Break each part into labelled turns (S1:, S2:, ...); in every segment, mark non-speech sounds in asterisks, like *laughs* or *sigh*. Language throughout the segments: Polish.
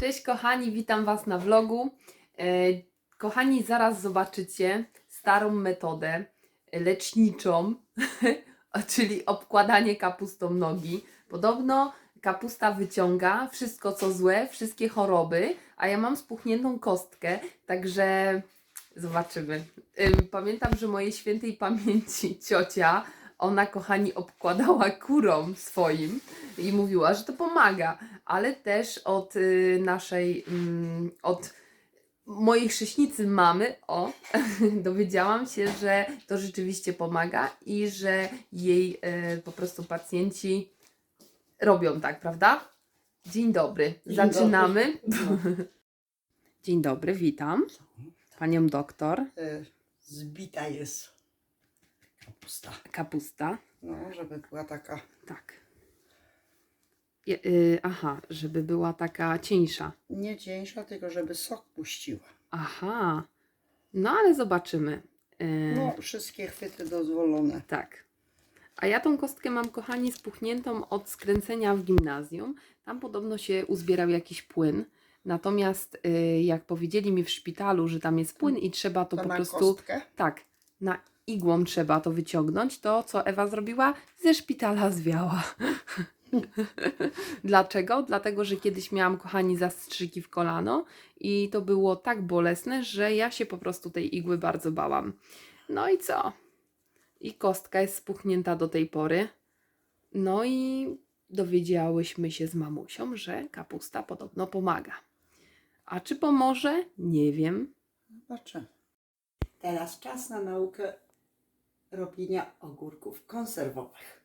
S1: Cześć kochani, witam Was na vlogu. E, Kochani, zaraz zobaczycie starą metodę leczniczą, *laughs* czyli obkładanie kapustą nogi. Podobno kapusta wyciąga wszystko co złe, wszystkie choroby, a ja mam spuchniętą kostkę, także zobaczymy. Ym, Pamiętam, że mojej świętej pamięci ciocia, ona kochani obkładała kurą swoim i mówiła, że to pomaga ale też od y, naszej, mm, od mojej chrześnicy mamy, o, *laughs* dowiedziałam się, że to rzeczywiście pomaga i że jej y, po prostu pacjenci robią tak, prawda? Dzień dobry,
S2: Dzień
S1: zaczynamy.
S2: dobry. *laughs*
S1: Dzień dobry, witam panią doktor.
S2: E, Zbita jest kapusta.
S1: Kapusta,
S2: No, żeby była taka.
S1: tak. Je, y, aha, żeby była taka cieńsza.
S2: Nie cieńsza, tylko żeby sok puściła.
S1: Aha, no ale zobaczymy. Y,
S2: No, wszystkie chwyty dozwolone.
S1: Tak. A ja tą kostkę mam, kochani, spuchniętą od skręcenia w gimnazjum. Tam podobno się uzbierał jakiś płyn. Natomiast y, jak powiedzieli mi w szpitalu, że tam jest płyn i trzeba to,
S2: To
S1: po
S2: na
S1: prostu
S2: kostkę.
S1: tak, na igłą trzeba to wyciągnąć, to co Ewa zrobiła? Ze szpitala zwiała. *laughs* Dlaczego? Dlatego, że kiedyś miałam, kochani, zastrzyki w kolano i to było tak bolesne, że ja się po prostu tej igły bardzo bałam. No i co? I kostka jest spuchnięta do tej pory. No i dowiedziałyśmy się z mamusią, że kapusta podobno pomaga. A czy pomoże? Nie wiem.
S2: Zobaczę. Teraz czas na naukę robienia ogórków konserwowych.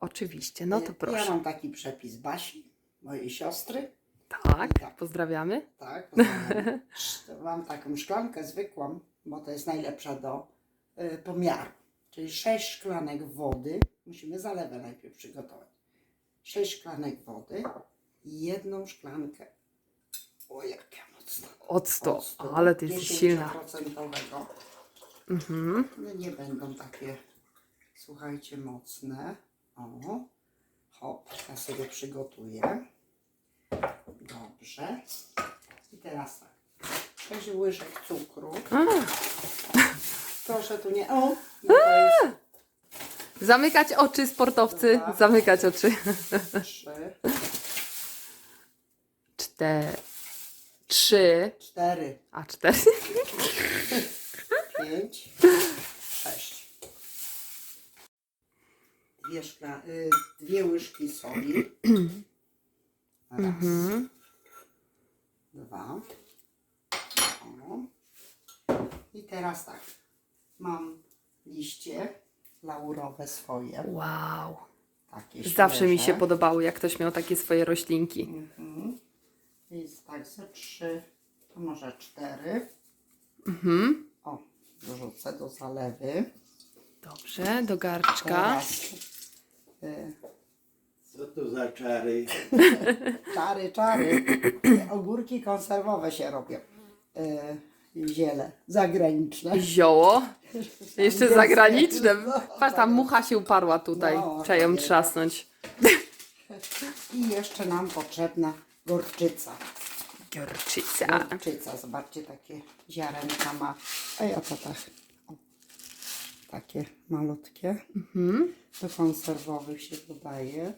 S1: Oczywiście, no to
S2: E, Ja
S1: proszę.
S2: mam taki przepis Basi, mojej siostry.
S1: Tak,
S2: Tak.
S1: pozdrawiamy.
S2: Tak, pozdrawiam. Mam taką szklankę zwykłą, bo to jest najlepsza do y, pomiaru. Czyli 6 szklanek wody, musimy zalewę najpierw przygotować. 6 szklanek wody i jedną szklankę, o jakie mocno,
S1: Octo,
S2: octu
S1: ale ty jesteś silna.
S2: 10%.
S1: Mhm.
S2: One nie będą takie, słuchajcie, mocne. O, hop, ja sobie przygotuję. Dobrze. I teraz tak. 6 łyżek cukru. Proszę tu nie. O! No to jest
S1: zamykać oczy, sportowcy,
S2: Dobra.
S1: zamykać oczy.
S2: 3,
S1: Cztery. Trzy.
S2: 4,
S1: A cztery. *laughs*
S2: 5, 6. Dwie, szkla, y, dwie łyżki soli. Raz.
S1: Mhm.
S2: Dwa. O. I teraz tak. Mam liście laurowe swoje.
S1: Wow.
S2: Takie
S1: Zawsze mi się
S2: świeże.
S1: podobało, jak ktoś miał takie swoje roślinki.
S2: Mhm. I tak ze trzy, to może cztery.
S1: Mhm.
S2: Dorzucę do zalewy.
S1: Dobrze, do garczka.
S2: Teraz, y,
S3: Co to za czary? *laughs*
S2: czary, czary. Ogórki konserwowe się robią. Y, ziele zagraniczne.
S1: Zioło. Jeszcze
S2: Angielskie.
S1: zagraniczne.
S2: No,
S1: Patrz, ta mucha się uparła tutaj.
S2: No,
S1: Trzeba ją
S2: tak jest.
S1: trzasnąć.
S2: I jeszcze nam potrzebna gorczyca.
S1: Giorczyca.
S2: Gorczyca, zobaczcie, takie ziarenka ma. A ja to tak. O, takie malutkie.
S1: Mhm.
S2: Do konserwowych się dodaje.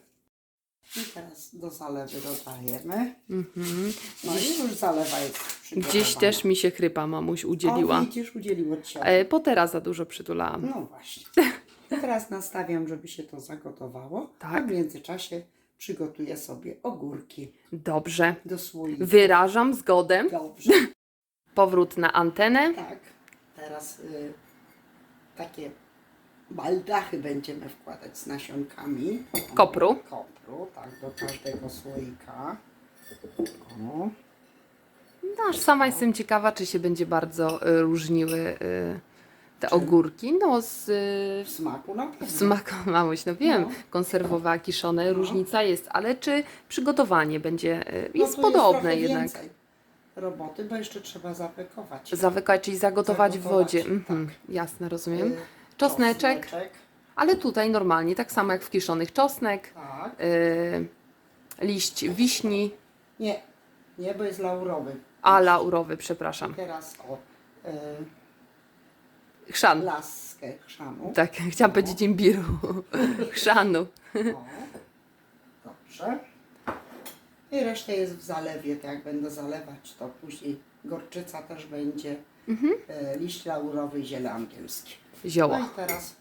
S2: I teraz do zalewy dodajemy.
S1: Mhm.
S2: No i już zalewa jest.
S1: Gdzieś też mi się chrypa mamuś udzieliła.
S2: O, widzisz, udzieliło ci się.
S1: E, potera za dużo przytulałam.
S2: No właśnie. *laughs* Teraz nastawiam, żeby się to zagotowało.
S1: Tak.
S2: A w międzyczasie przygotuję sobie ogórki
S1: Dobrze.
S2: do słoika.
S1: Wyrażam zgodę.
S2: Dobrze. *laughs*
S1: Powrót na antenę.
S2: Tak. Teraz y, takie baldachy będziemy wkładać z nasionkami.
S1: Kopru.
S2: Kopru, tak, do każdego słoika. O.
S1: No, aż sama jestem ciekawa, czy się będzie bardzo y, różniły y, te ogórki. No, z y,
S2: W smaku na pewno.
S1: w smaku *laughs* mamuś, no wiem,
S2: No.
S1: konserwowa, kiszone, różnica jest, ale czy przygotowanie będzie, y,
S2: No
S1: jest
S2: tu
S1: podobne
S2: trochę
S1: jednak.
S2: więcej roboty, bo jeszcze trzeba zapiekować.
S1: Zawykać, czyli zagotować w
S2: Zagotować,
S1: wodzie. Mhm.
S2: tak.
S1: Jasne, rozumiem.
S2: Y,
S1: Czosneczek, ale tutaj normalnie, tak samo jak w kiszonych czosnek,
S2: Tak.
S1: y, liść wiśni,
S2: Nie, Nie, bo jest laurowy.
S1: A, laurowy, przepraszam.
S2: Teraz o e,
S1: Chrzan.
S2: laskę chrzanu.
S1: Tak, chciałam powiedzieć imbiru. *laughs* Chrzanu.
S2: O, dobrze. I reszta jest w zalewie, tak jak będę zalewać, to później gorczyca też będzie, e, liść laurowy i ziele angielskie. No
S1: Zioło.
S2: i teraz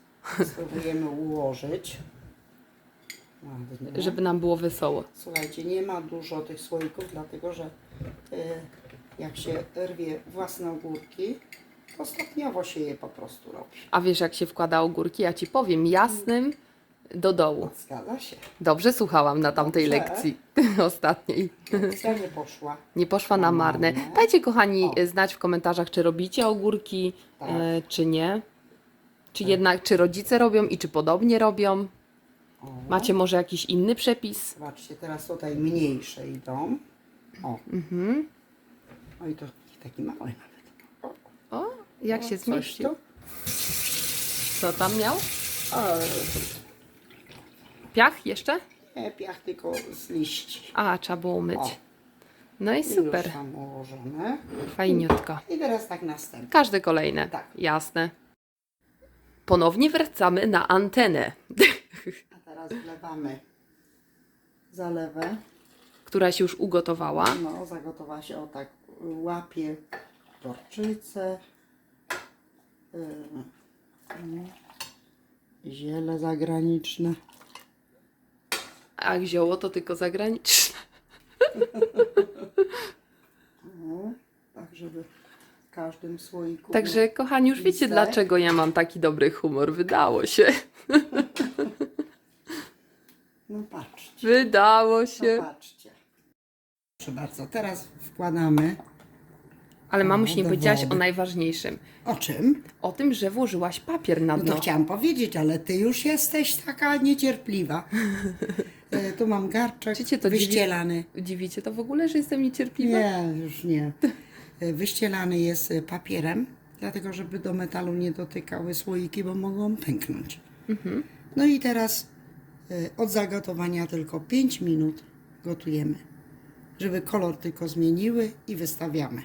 S2: spróbujemy ułożyć. Ładnie.
S1: Żeby nam było wesoło.
S2: Słuchajcie, nie ma dużo tych słoików, dlatego że e, jak się rwie własne ogórki, stopniowo się je po prostu robi.
S1: A wiesz, jak się wkłada ogórki? Ja ci powiem, jasnym do dołu.
S2: Zgadza się.
S1: Dobrze słuchałam na tamtej
S2: Dobrze.
S1: lekcji *laughs* ostatniej.
S2: Lekcja nie poszła.
S1: Nie poszła na marne.
S2: marne.
S1: Dajcie, kochani,
S2: O.
S1: znać w komentarzach, czy robicie ogórki,
S2: Tak.
S1: e, czy nie. Czy jednak, czy rodzice robią i czy podobnie robią.
S2: O.
S1: Macie może jakiś inny przepis?
S2: Zobaczcie, teraz tutaj mniejsze idą. O,
S1: Mhm.
S2: no i to taki mały nawet.
S1: Jak
S2: o,
S1: się
S2: coś
S1: zmieścił.
S2: tu.
S1: Co tam miał?
S2: O,
S1: Piach jeszcze?
S2: nie, piach tylko z liści.
S1: A, trzeba było myć.
S2: O.
S1: No i super.
S2: Już tam ułożone.
S1: Fajniutko.
S2: I teraz tak następnie.
S1: Każde kolejne.
S2: Tak.
S1: Jasne. Ponownie wracamy na antenę, *laughs*
S2: A teraz wlewamy zalewę.
S1: która się już ugotowała.
S2: No, zagotowała się o tak, łapie gorczycę, ziele zagraniczne.
S1: A zioło to tylko zagraniczne.
S2: No, tak, żeby w każdym słoiku.
S1: Także, kochani, już wiecie, dlaczego ja mam taki dobry humor. Wydało się. *laughs*
S2: No patrzcie,
S1: Wydało
S2: no
S1: się.
S2: patrzcie. Proszę bardzo, teraz wkładamy.
S1: Ale mamuś nie powiedziałaś o najważniejszym.
S2: O czym?
S1: O tym, że włożyłaś papier na
S2: No
S1: dno.
S2: to chciałam powiedzieć, ale ty już jesteś taka niecierpliwa. E, tu mam garczek
S1: to dziwi?
S2: wyścielany.
S1: Dziwicie to w ogóle, że jestem niecierpliwa?
S2: Nie, już nie. E, Wyścielany jest e, papierem, dlatego żeby do metalu nie dotykały słoiki, bo mogą pęknąć. No i teraz e, od zagotowania tylko 5 minut gotujemy, żeby kolor tylko zmieniły i wystawiamy.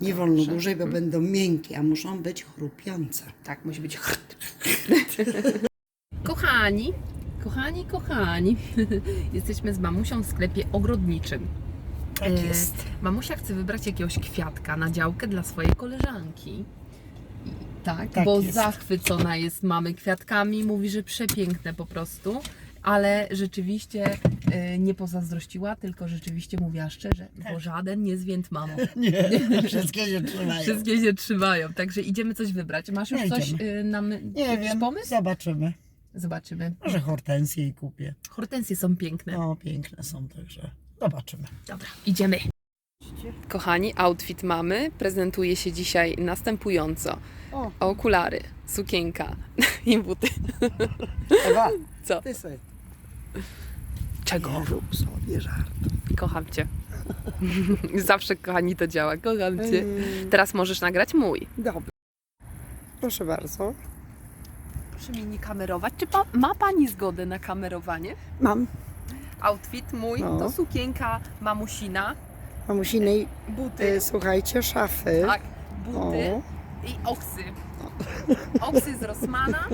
S2: Nie wolno dłużej, bo będą miękkie, a muszą być chrupiące.
S1: Tak, musi być. *laughs* kochani, kochani, kochani. *laughs* Jesteśmy z mamusią w sklepie ogrodniczym.
S2: Tak
S1: E,
S2: jest.
S1: Mamusia chce wybrać jakiegoś kwiatka na działkę dla swojej koleżanki. I- Tak,
S2: Tak
S1: bo
S2: jest.
S1: zachwycona jest mamy kwiatkami, mówi, że przepiękne po prostu, ale rzeczywiście e, nie pozazdrościła, tylko rzeczywiście mówiła szczerze,
S2: Tak.
S1: bo żaden nie zwiędł mamo. *laughs*
S2: Nie, *laughs* wszystkie się trzymają.
S1: Wszystkie się trzymają, także idziemy coś wybrać. Masz już
S2: No
S1: coś
S2: idziemy.
S1: y, na my...
S2: Nie
S1: jakiś
S2: wiem,
S1: pomysł?
S2: zobaczymy.
S1: Zobaczymy.
S2: Może hortensję jej kupię.
S1: Hortensje są piękne.
S2: No, piękne są, także zobaczymy.
S1: Dobra, idziemy. Kochani, outfit mamy prezentuje się dzisiaj następująco.
S2: O,
S1: Okulary, sukienka *laughs* i buty.
S2: Ewa,
S1: Co?
S2: ty sobie
S1: Czego?
S2: nie rób sobie żart.
S1: Kocham Cię. *laughs* Zawsze, kochani, to działa. Kocham Cię. Teraz możesz nagrać mój.
S2: Dobra. Proszę bardzo.
S1: Proszę mnie nie kamerować. Czy pa- ma Pani zgodę na kamerowanie?
S2: Mam
S1: Outfit mój
S2: No.
S1: to sukienka mamusina,
S2: mamusinej,
S1: buty,
S2: y, słuchajcie, szafy.
S1: tak, buty
S2: O,
S1: i oksy. Oksy z Rossmana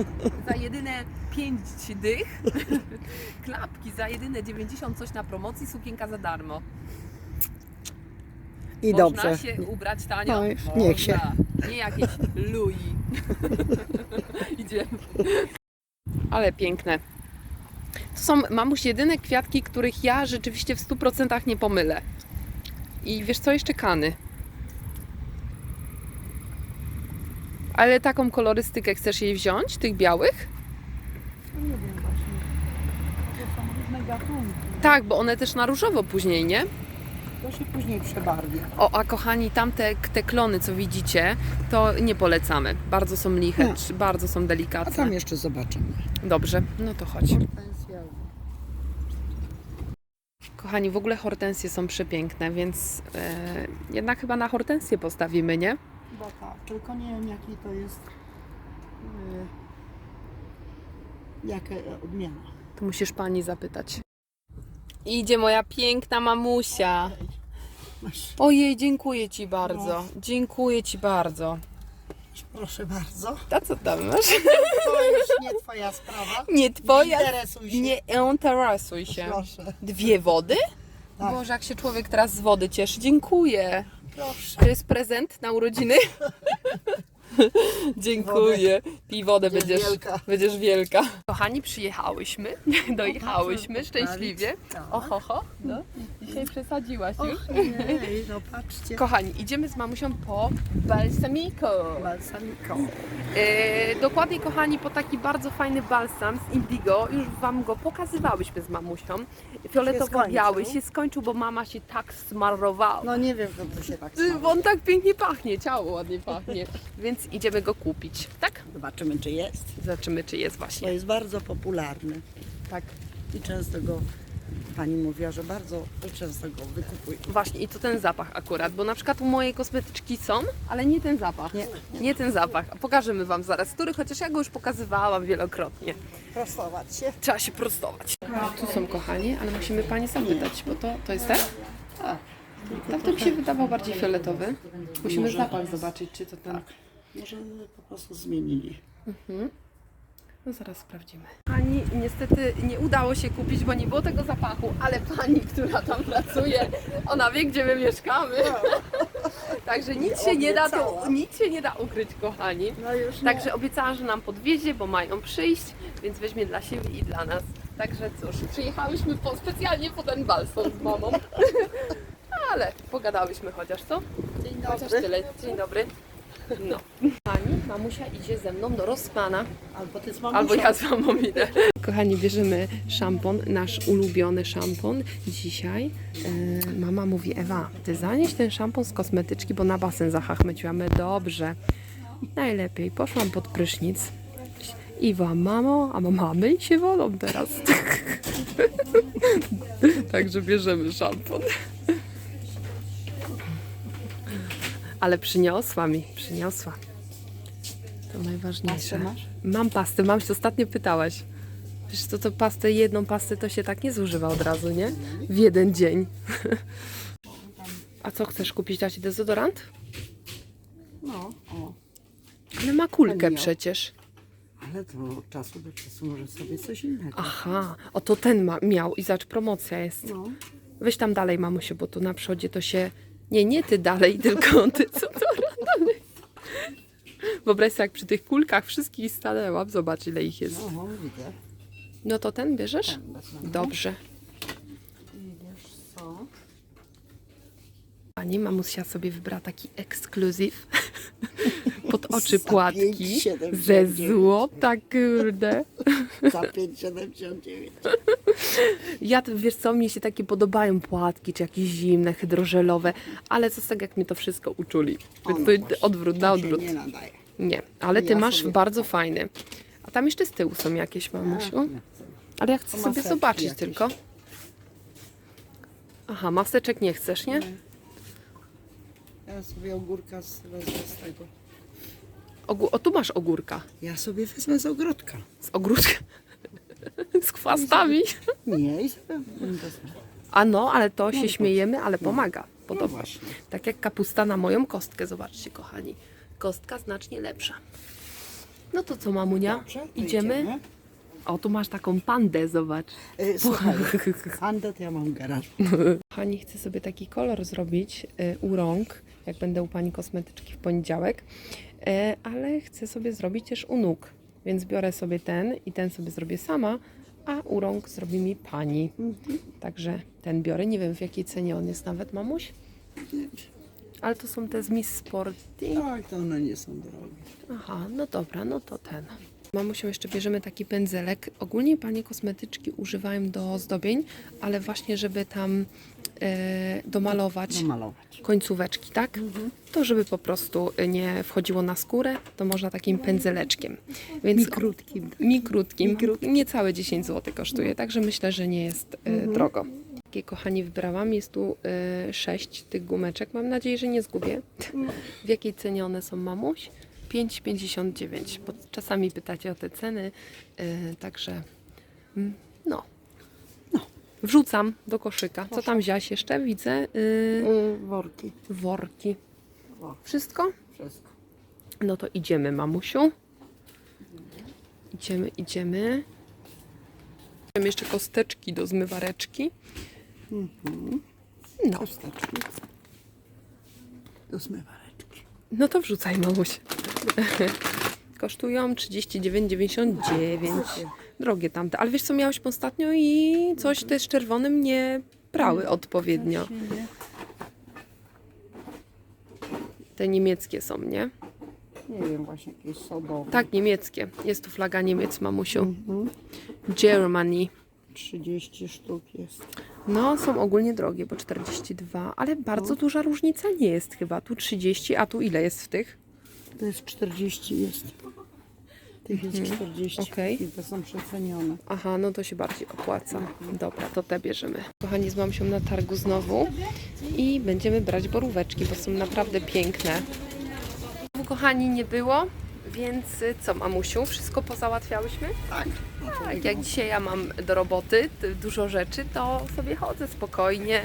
S1: za jedyne 5 dych, *laughs* klapki za jedyne 90 coś na promocji, sukienka za darmo.
S2: I
S1: Można
S2: dobrze.
S1: się ubrać tanio?
S2: No, niech się.
S1: Nie jakieś Louis. *laughs* Idziemy. Ale piękne. To są, mamuś, jedyne kwiatki, których ja rzeczywiście w 100% nie pomylę. I wiesz co, jeszcze kany. Ale taką kolorystykę chcesz jej wziąć, tych białych?
S2: Nie wiem właśnie. To są różne gatunki.
S1: Tak, bo one też na różowo później, nie?
S2: To się później przebarwia.
S1: O, a kochani, tamte te klony, co widzicie, to nie polecamy. Bardzo są liche, czy bardzo są
S2: A
S1: delikatne.
S2: tam jeszcze zobaczymy.
S1: Dobrze, no to chodź.
S2: Hortensja.
S1: Kochani, w ogóle hortensje są przepiękne, więc e, jednak chyba na hortensję postawimy, nie?
S2: Chyba tak, tylko nie wiem jaki to jest. y, Jaka odmiana.
S1: To musisz pani zapytać. Idzie moja piękna mamusia.
S2: Masz.
S1: Ojej, dziękuję Ci bardzo. Dziękuję Ci bardzo.
S2: Proszę bardzo.
S1: A co tam masz? *laughs*
S2: To już nie twoja sprawa.
S1: Nie twoja.
S2: Nie interesuj się.
S1: Nie interesuj się.
S2: Proszę.
S1: Dwie wody?
S2: Tak.
S1: Boże, jak się człowiek teraz z wody cieszy. Dziękuję.
S2: Proszę.
S1: To jest prezent na urodziny? *laughs* *laughs* Dziękuję. Pij wodę,
S2: Będziesz
S1: będziesz,
S2: wielka.
S1: będziesz wielka. Kochani, przyjechałyśmy, *laughs* dojechałyśmy szczęśliwie. Oho, ho, no. Dzisiaj przesadziłaś już.
S2: Ojej, no patrzcie.
S1: Kochani, idziemy z mamusią po balsamico.
S2: Balsamiko.
S1: E, dokładnie, kochani, po taki bardzo fajny balsam z Indigo. Już Wam go pokazywałyśmy z mamusią. Fioletowo-biały się skończył, bo mama się tak smarowała.
S2: No nie wiem, kto to się tak
S1: Y,
S2: stało.
S1: Bo on tak pięknie pachnie, ciało ładnie pachnie. Więc idziemy go kupić, tak?
S2: Zobaczymy, czy jest.
S1: Zobaczymy, czy jest
S2: Bo
S1: właśnie.
S2: jest bardzo popularny.
S1: Tak.
S2: I często go, pani mówiła, że bardzo często go wykupuje.
S1: Właśnie, i to ten zapach akurat, bo na przykład u mojej kosmetyczki są, ale nie ten zapach.
S2: Nie,
S1: Nie ten zapach. Pokażemy Wam zaraz, który, chociaż ja go już pokazywałam wielokrotnie.
S2: Prostować się.
S1: Trzeba się prostować. Tu są kochani, ale musimy Pani zapytać, bo to, to jest ten?
S2: Tak.
S1: Tak to mi się wydawał bardziej fioletowy. Musimy zapach zobaczyć, czy to ten.
S2: Może po prostu zmienili.
S1: No zaraz sprawdzimy. Pani niestety nie udało się kupić, bo nie było tego zapachu, ale pani, która tam pracuje, ona wie, gdzie my mieszkamy. *laughs* Także nic się nie da
S2: Obiecała.
S1: nic się nie da ukryć, kochani.
S2: No już
S1: Także obiecała, że nam podwiezie, bo mają przyjść, więc weźmie dla siebie i dla nas. Także cóż, przyjechałyśmy po, specjalnie po ten balsam z mamą. *laughs* Ale pogadałyśmy chociaż, co?
S2: Dzień
S1: Chociaż tyle. Dzień dobry. No. Pani, mamusia idzie ze mną do Rossmana.
S2: Albo ty z mamusią.
S1: Albo ja z mamą idę. Kochani, bierzemy szampon, nasz ulubiony szampon. Dzisiaj e, mama mówi, Ewa, ty zanieś ten szampon z kosmetyczki, bo na basen zachachmyciłamy. Dobrze. Najlepiej. Poszłam pod prysznic. Iwa, mamo, a mamy się wolą teraz. *laughs* Także bierzemy szampon. Ale przyniosła mi, przyniosła. To najważniejsze.
S2: Pastę masz?
S1: Mam pastę, mam się ostatnio pytałaś. Wiesz to, to pastę, jedną pastę to się tak nie zużywa od razu, nie? W jeden dzień. *laughs* A co chcesz kupić? Dać dezodorant?
S2: No, o.
S1: Ale ma kulkę przecież.
S2: Ale to od czasu do czasu może sobie coś innego.
S1: Aha, o to ten ma, miał i zacz promocja jest.
S2: No.
S1: Weź tam dalej, mamusiu, bo tu na przodzie to się... Nie, nie ty dalej, *laughs* tylko ty co to dalej. Wyobraź sobie, jak przy tych kulkach wszystkich stanęłam. Zobacz, ile ich jest.
S2: No, widzę.
S1: No to ten bierzesz?
S2: Ten wezmę.
S1: Dobrze.
S2: I wiesz co?
S1: Pani mamusia sobie wybrała taki ekskluzyw *laughs* pod oczy
S2: Za
S1: płatki
S2: 5,79.
S1: ze złota, kurde.
S2: Za 5,79.
S1: Ja, to, wiesz co, mnie się takie podobają płatki, czy jakieś zimne, hydrożelowe, ale co z tego, jak mi to wszystko uczuli.
S2: O,
S1: Więc
S2: no
S1: to
S2: właśnie.
S1: odwrót na
S2: To się
S1: odwrót.
S2: nie nadaje.
S1: Nie, ale ty
S2: Ja
S1: masz
S2: sobie-
S1: bardzo fajny. A tam jeszcze z tyłu są jakieś, mamusiu. Ale ja chcę
S2: To
S1: sobie
S2: maseczki
S1: zobaczyć
S2: jakieś.
S1: tylko. Aha, maseczek nie chcesz, nie?
S2: Ja sobie ogórka z, wezmę z tego.
S1: Ogó- o, tu masz ogórka.
S2: Ja sobie wezmę z ogrodka.
S1: Z ogródka. *laughs* Z chwastami.
S2: Nie, i sobie wezmę.
S1: A no, ale to się
S2: dobrze.
S1: śmiejemy, ale pomaga.
S2: No
S1: Podoba.
S2: właśnie.
S1: Tak jak kapusta na moją kostkę, zobaczcie kochani. Kostka znacznie lepsza. No to co mamunia?
S2: Dobrze, to
S1: idziemy? O, tu masz taką pandę, zobacz.
S2: Y, Słuchaj, *laughs* pandę to ja mam w garażu.
S1: Pani chce sobie taki kolor zrobić y, u rąk, jak będę u pani kosmetyczki w poniedziałek, y, ale chcę sobie zrobić też u nóg. Więc biorę sobie ten i ten sobie zrobię sama, a u rąk zrobi mi pani. Także ten biorę. Nie wiem w jakiej cenie on jest nawet, mamuś. Ale to są te z Miss Sporty.
S2: Tak, to one nie są drogie.
S1: Aha, no dobra, no to ten. Mamusią jeszcze bierzemy taki pędzelek. Ogólnie panie kosmetyczki używają do zdobień, ale właśnie żeby tam e, domalować
S2: Namalować.
S1: końcóweczki, tak? To żeby po prostu nie wchodziło na skórę, to można takim pędzeleczkiem. Więc
S2: Mikrutkim.
S1: mikrutkim, niecałe 10 zł kosztuje, także myślę, że nie jest e, drogo. Takie kochani wybrałam, jest tu e, 6 tych gumeczek, mam nadzieję, że nie zgubię. W jakiej cenie one są, mamuś? 5,59, bo czasami pytacie o te ceny, e, także mm, no. Wrzucam do koszyka. Co tam wziąłeś jeszcze? Widzę. y,
S2: Y, worki.
S1: worki. Wszystko?
S2: wszystko.
S1: No to idziemy, mamusiu. Idziemy, idziemy. Mam jeszcze kosteczki do zmywareczki. No,
S2: Kosteczki. Do zmywareczki.
S1: no to wrzucaj, mamuś. *laughs* Kosztują 39,99. Drogie tamte. Ale wiesz co, miałeś ostatnio i coś też czerwonym nie prały odpowiednio. Te niemieckie są, nie?
S2: Nie wiem, właśnie jakieś sodowe.
S1: Tak, niemieckie. Jest tu flaga Niemiec, mamusiu.
S2: Mhm.
S1: Germany.
S2: 30 sztuk jest.
S1: No, są ogólnie drogie, bo 42, ale bardzo duża różnica nie jest chyba. Tu 30, a tu ile jest w tych?
S2: To jest 40 jest. Tych jest 40.
S1: Mhm. Okej.
S2: I te są przecenione.
S1: Aha, no to się bardziej opłaca. Dobra, to te bierzemy. Kochani, z mamsią na targu znowu i będziemy brać boróweczki, bo są naprawdę piękne. Kochani, nie było, więc y, co, mamusiu, wszystko pozałatwiałyśmy?
S2: Tak.
S1: Tak, jak dzisiaj ja mam do roboty ty- dużo rzeczy, to sobie chodzę spokojnie,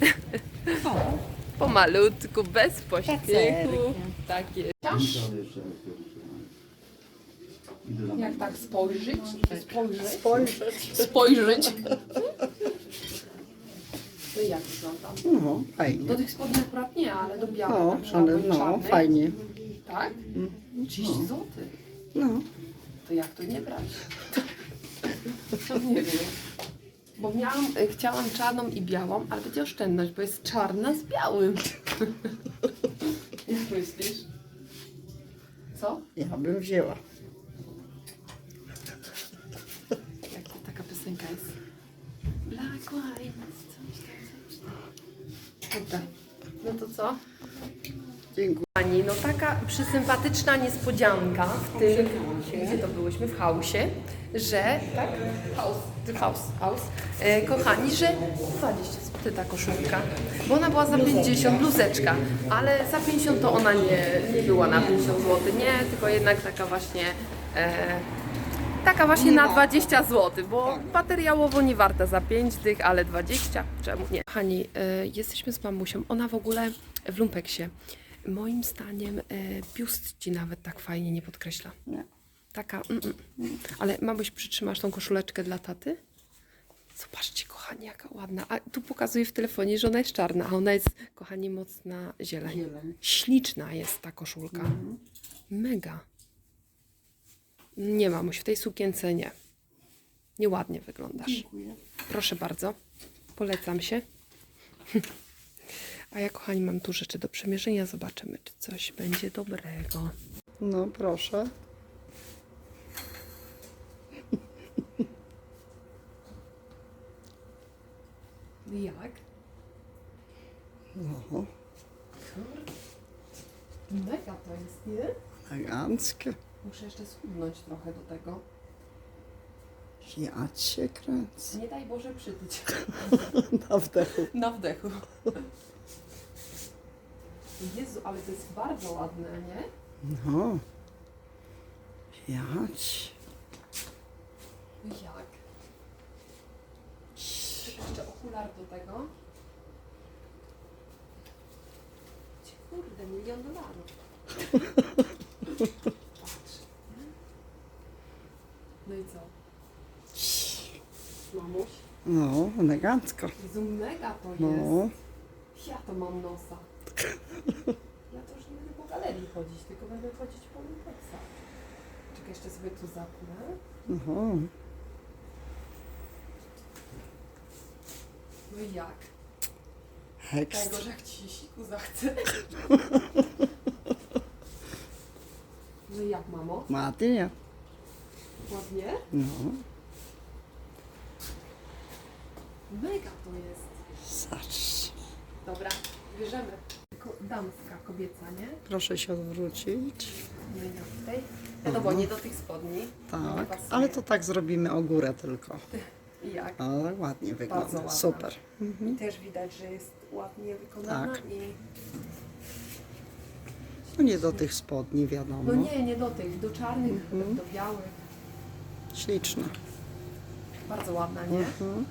S1: *laughs* pomalutku, bez pośpiechu. Tak jest. Jak tak spojrzeć? Spojrzeć?
S2: Spojrzeć.
S1: Spojrzeć. No jak wyglądam?
S2: No, fajnie.
S1: Do tych spodni akurat nie, ale do białych
S2: No,
S1: na przykład,
S2: ale
S1: do
S2: no, fajnie.
S1: Tak? 30 zł.
S2: No.
S1: To jak tu nie brać? *laughs* To nie wiem. Bo miałam, y, chciałam czarną i białą, ale będzie oszczędność, bo jest czarna z białym. *laughs* Jak myślisz? Co?
S2: Ja bym wzięła.
S1: Jak to taka piosenka jest? Black White. Coś tam, coś tam. Dobra. No to co?
S2: Dziękuję.
S1: Pani, no taka przysympatyczna niespodzianka w tym, gdzie to byłyśmy, w chaosie, że, tak? House, house, house. E, kochani, że 20 zł ta koszulka, bo ona była za 50, bluzeczka, ale za 50 to ona nie, nie była na 50 zł, nie, tylko jednak taka właśnie, e, taka właśnie na 20 zł, bo materiałowo nie warta za 5 dych, ale 20, czemu nie? Kochani, e, jesteśmy z mamusią, ona w ogóle w lumpeksie. Moim zdaniem e, biust ci nawet tak fajnie nie podkreśla.
S2: Nie.
S1: Taka, mm, mm. ale mamuś przytrzymasz tą koszuleczkę dla taty? Zobaczcie, kochani, jaka ładna. A tu pokazuje w telefonie, że ona jest czarna, a ona jest, kochani, mocna zieleń.
S2: Zieleń.
S1: Śliczna jest ta koszulka. Mega. Nie, mamuś, w tej sukience nie. Nieładnie wyglądasz.
S2: Dziękuję.
S1: Proszę bardzo, polecam się. *laughs* A ja, kochani, mam tu rzeczy do przemierzenia. Zobaczymy, czy coś będzie dobrego.
S2: No, proszę.
S1: Jak?
S2: No,
S1: Mega to jest, nie?
S2: eleganckie.
S1: Muszę jeszcze schudnąć trochę do tego.
S2: Ja cię kręcę.
S1: Nie daj Boże przytyć. *laughs*
S2: Na wdechu.
S1: Na wdechu. Jezu, ale to jest bardzo ładne, nie?
S2: No. Ja cię.
S1: Jak? Okular do tego. Kurde, milion dolarów. Patrz. No i co? Mamuś?
S2: No, elegancko.
S1: Jezu, mega to jest.
S2: No.
S1: Ja to mam nosa. Ja to już nie będę po galerii chodzić, tylko będę chodzić po Lumpeksach. Czekaj, jeszcze sobie tu zapnę.
S2: No.
S1: No i jak?
S2: Ekstra.
S1: Tego, że jak ci się siku zachce. *laughs* No i jak, mamo?
S2: Ładnie.
S1: Ładnie?
S2: No.
S1: Mega to jest.
S2: Zacz.
S1: Dobra, bierzemy. Ko- damska, kobieca, nie?
S2: Proszę się odwrócić.
S1: No i jak w tej? Wiadomo, nie do tych spodni. Nie
S2: Tak.
S1: pasuje.
S2: Ale to tak zrobimy o górę tylko.
S1: Jak?
S2: Ale ładnie wygląda.
S1: ładna.
S2: Super.
S1: I też widać, że jest ładnie wykonana
S2: Tak.
S1: i...
S2: No nie do tych spodni, wiadomo.
S1: No nie, nie do tych, do czarnych,
S2: Mhm.
S1: do białych.
S2: Śliczne.
S1: Bardzo ładna, nie?
S2: Mhm.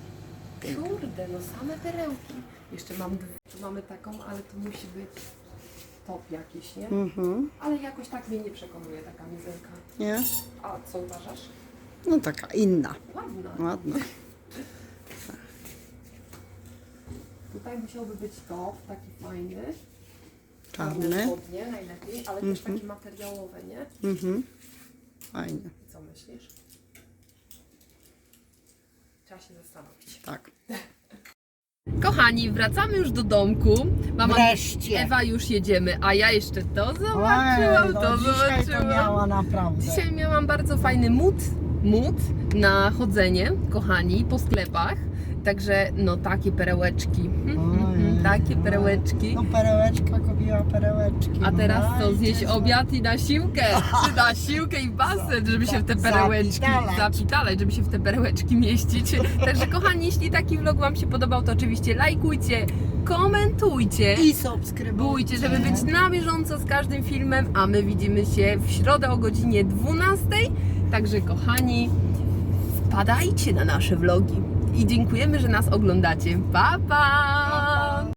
S1: Kurde, no same perełki. Jeszcze mam, dwie- tu mamy taką, ale to musi być top jakiś, nie?
S2: Mhm.
S1: Ale jakoś tak mnie nie przekonuje ta kamizelka.
S2: Nie?
S1: A co uważasz?
S2: No taka inna,
S1: Ładna.
S2: ładna.
S1: Tutaj musiałby być top, taki fajny.
S2: Czarny.
S1: spodnie najlepiej, ale też takie materiałowe, nie?
S2: Mhm. Fajnie,
S1: Co myślisz? Trzeba się zastanowić.
S2: tak. *laughs*
S1: Kochani, wracamy już do domku. Mama
S2: Wreszcie.
S1: Ewa już jedziemy, a ja jeszcze to
S2: Ojej,
S1: zobaczyłam,
S2: no
S1: to
S2: dzisiaj to
S1: zobaczyłam.
S2: miała naprawdę.
S1: Dzisiaj miałam bardzo fajny mód, mód na chodzenie, kochani, po sklepach. Także no takie perełeczki. Mhm,
S2: Ojej,
S1: mhm, takie
S2: no.
S1: perełeczki.
S2: No perełeczka kupiła perełeczki.
S1: A teraz to
S2: No
S1: zjeść obiad i na siłkę. *laughs* Na siłkę i basen, żeby się w te perełeczki
S2: zapitalać.
S1: żeby się w te perełeczki mieścić. *laughs* Także kochani, jeśli taki vlog Wam się podobał, to oczywiście lajkujcie, komentujcie.
S2: I subskrybujcie.
S1: Żeby być na bieżąco z każdym filmem, a my widzimy się w środę o godzinie 12. Także kochani, wpadajcie na nasze vlogi i dziękujemy, że nas oglądacie. Pa pa!